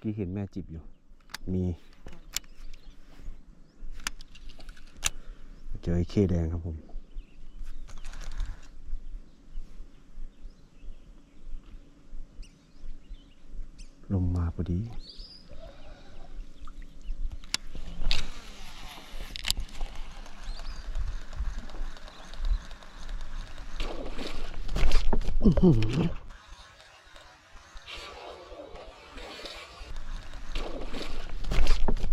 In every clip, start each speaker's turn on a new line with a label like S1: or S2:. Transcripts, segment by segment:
S1: อกี้เห็นแม่จิบอยู่ มีเจอไอ้เคแดงครับผมลมมาพอดี อ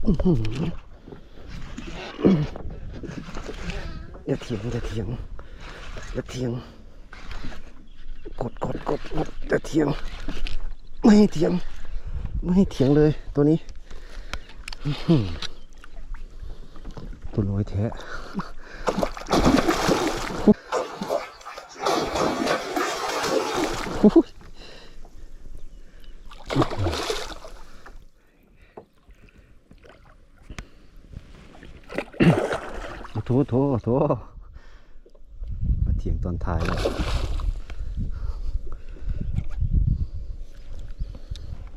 S1: อย่าเถียงอย่าเถียงอย่าเถียง กดกดกดกดอย่าเถียง ไม่ให้เถียง ไม่ให้เถียงเลยตัวนี้ตัวลอยแท้โอ้ย โถโถโถมาเถียงตอนท้ายแล้ว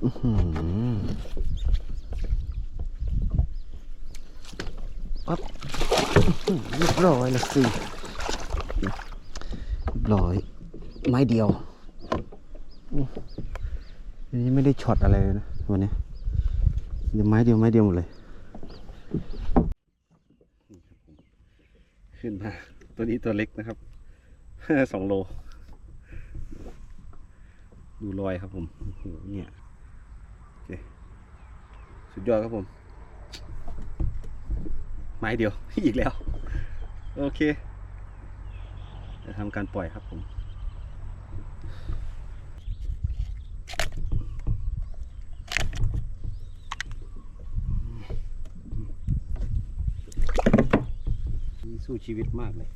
S1: อื้อหือปั๊บอื้อหือเรียบร้อยและสิเรียบร้อย ไม้เดียวอันนี้ไม่ได้ช็อตอะไรเลยนะวันนี้เดี๋ยวไม้เดียวไม้เดียวหมดเลย ขึ้นมา ตัวนี้ตัวเล็กนะครับสองโล ดูรอยครับผมโอ้โหเนี่ยโอเคสุดยอดครับผม ไม้เดียว อีกแล้ว โอเค จะทำการปล่อยครับผม สู้ชีวิตมากเลย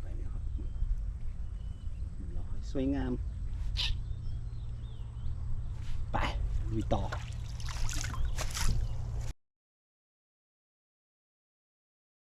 S1: ไปเลยครับสวยงาม ไปมีต่อ